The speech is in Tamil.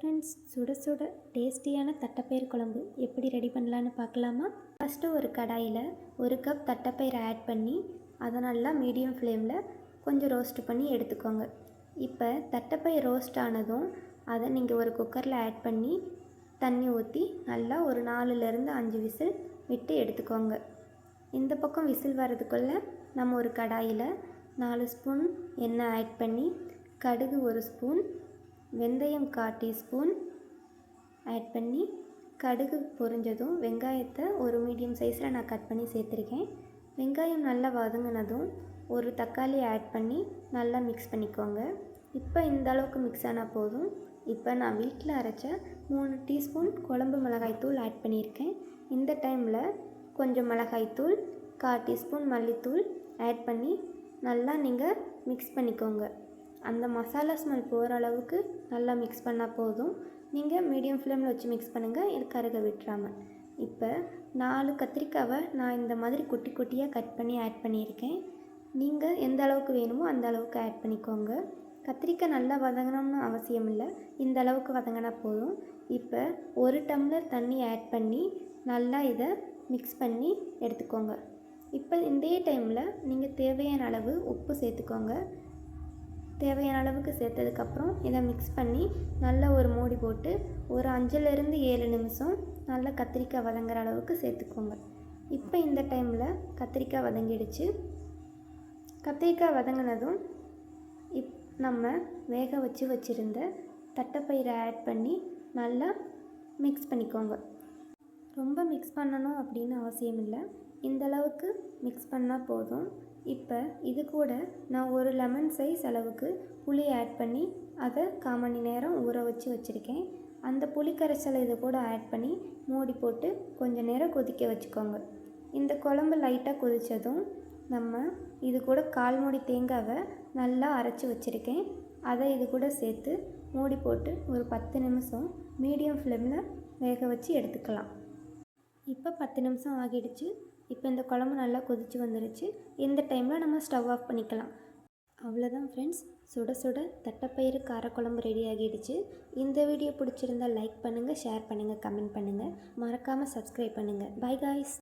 ஃப்ரெண்ட்ஸ் சுட சுட டேஸ்டியான தட்டைப்பயிறு குழம்பு எப்படி ரெடி பண்ணலான்னு பார்க்கலாமா? ஃபஸ்ட்டு ஒரு கடாயில் ஒரு கப் தட்டைப்பயிரை ஆட் பண்ணி அதை நல்லா மீடியம் ஃப்ளேமில் கொஞ்சம் ரோஸ்ட் பண்ணி எடுத்துக்கோங்க. இப்போ தட்டைப்பயிர் ரோஸ்ட் ஆனதும் அதை நீங்கள் ஒரு குக்கரில் ஆட் பண்ணி தண்ணி ஊற்றி நல்லா ஒரு நாலுலேருந்து அஞ்சு விசில் விட்டு எடுத்துக்கோங்க. இந்த பக்கம் விசில் வர்றதுக்குள்ளே நம்ம ஒரு கடாயில் நாலு ஸ்பூன் எண்ணெய் ஆட் பண்ணி கடுகு ஒரு ஸ்பூன் வெந்தயம் கால் டீஸ்பூன் ஆட் பண்ணி கடுகு பொரிஞ்சதும் வெங்காயத்தை ஒரு மீடியம் சைஸில் நான் கட் பண்ணி சேர்த்துருக்கேன். வெங்காயம் நல்லா வதங்கினதும் ஒரு தக்காளி ஆட் பண்ணி நல்லா மிக்ஸ் பண்ணிக்கோங்க. இப்போ இந்த அளவுக்கு மிக்ஸ் ஆனால் போதும். இப்போ நான் வீட்டில் அரைச்ச மூணு டீஸ்பூன் குழம்பு மிளகாய்த்தூள் ஆட் பண்ணியிருக்கேன். இந்த டைமில் கொஞ்சம் மிளகாய்த்தூள் கால் டீஸ்பூன் மல்லித்தூள் ஆட் பண்ணி நல்லா நீங்கள் மிக்ஸ் பண்ணிக்கோங்க. அந்த மசாலா ஸ்மெல் போகிற அளவுக்கு நல்லா மிக்ஸ் பண்ணால் போதும். நீங்கள் மீடியம் ஃப்ளேமில் வச்சு மிக்ஸ் பண்ணுங்கள் இது கருக விட்டுறாமல் இப்போ நாலு கத்திரிக்காவை நான் இந்த மாதிரி குட்டி குட்டியாக கட் பண்ணி ஆட் பண்ணியிருக்கேன். நீங்கள் எந்த அளவுக்கு வேணுமோ அந்த அளவுக்கு ஆட் பண்ணிக்கோங்க. கத்திரிக்காய் நல்லா வதங்கணும்னு அவசியம் இல்லை. இந்த அளவுக்கு வதங்கினா போதும். இப்போ ஒரு டம்ளர் தண்ணி ஆட் பண்ணி நல்லா இதை மிக்ஸ் பண்ணி எடுத்துக்கோங்க. இப்போ இந்த டைமில் நீங்கள் தேவையான அளவு உப்பு சேர்த்துக்கோங்க. தேவையான அளவுக்கு சேர்த்ததுக்கப்புறம் இதை மிக்ஸ் பண்ணி நல்லா ஒரு மூடி போட்டு ஒரு அஞ்சுலேருந்து ஏழு நிமிஷம் நல்லா கத்திரிக்காய் வதங்குற அளவுக்கு சேர்த்துக்கோங்க. இப்போ இந்த டைமில் கத்திரிக்காய் வதங்கிடுச்சு. கத்திரிக்காய் வதங்கினதும் இப் நம்ம வேக வச்சு வச்சுருந்த தட்டைப்பயிரை ஆட் பண்ணி நல்லா மிக்ஸ் பண்ணிக்கோங்க. ரொம்ப மிக்ஸ் பண்ணணும் அப்படின்னு அவசியம் இல்லை இந்தளவுக்கு மிக்ஸ் பண்ணால் போதும். இப்போ இது கூட நான் ஒரு லெமன் சைஸ் அளவுக்கு புளி ஆட் பண்ணி அதை கால் மணி நேரம் ஊற வச்சு வச்சுருக்கேன். அந்த புளி கரைசலை இது கூட ஆட் பண்ணி மூடி போட்டு கொஞ்சம் நேரம் கொதிக்க வச்சுக்கோங்க. இந்த குழம்பு லைட்டாக கொதித்ததும் நம்ம இது கூட கால் மூடி தேங்காவை நல்லா அரைச்சி வச்சுருக்கேன். அதை இது கூட சேர்த்து மூடி போட்டு ஒரு பத்து நிமிஷம் மீடியம் ஃப்ளேமில் வேக வச்சு எடுத்துக்கலாம். இப்போ பத்து நிமிஷம் ஆகிடுச்சு. இப்போ இந்த குழம்பு நல்லா கொதிச்சு வந்துருச்சு. இந்த டைமில் நம்ம ஸ்டவ் ஆஃப் பண்ணிக்கலாம். அவ்வளோதான் ஃப்ரெண்ட்ஸ் சுட சுட தட்டைப்பயிறு காரக்குழம்பு ரெடி ஆகிடுச்சு. இந்த வீடியோ பிடிச்சிருந்தால் லைக் பண்ணுங்கள் ஷேர் பண்ணுங்கள் கமெண்ட் பண்ணுங்கள் மறக்காமல் சப்ஸ்கிரைப் பண்ணுங்கள் பை காய்ஸ்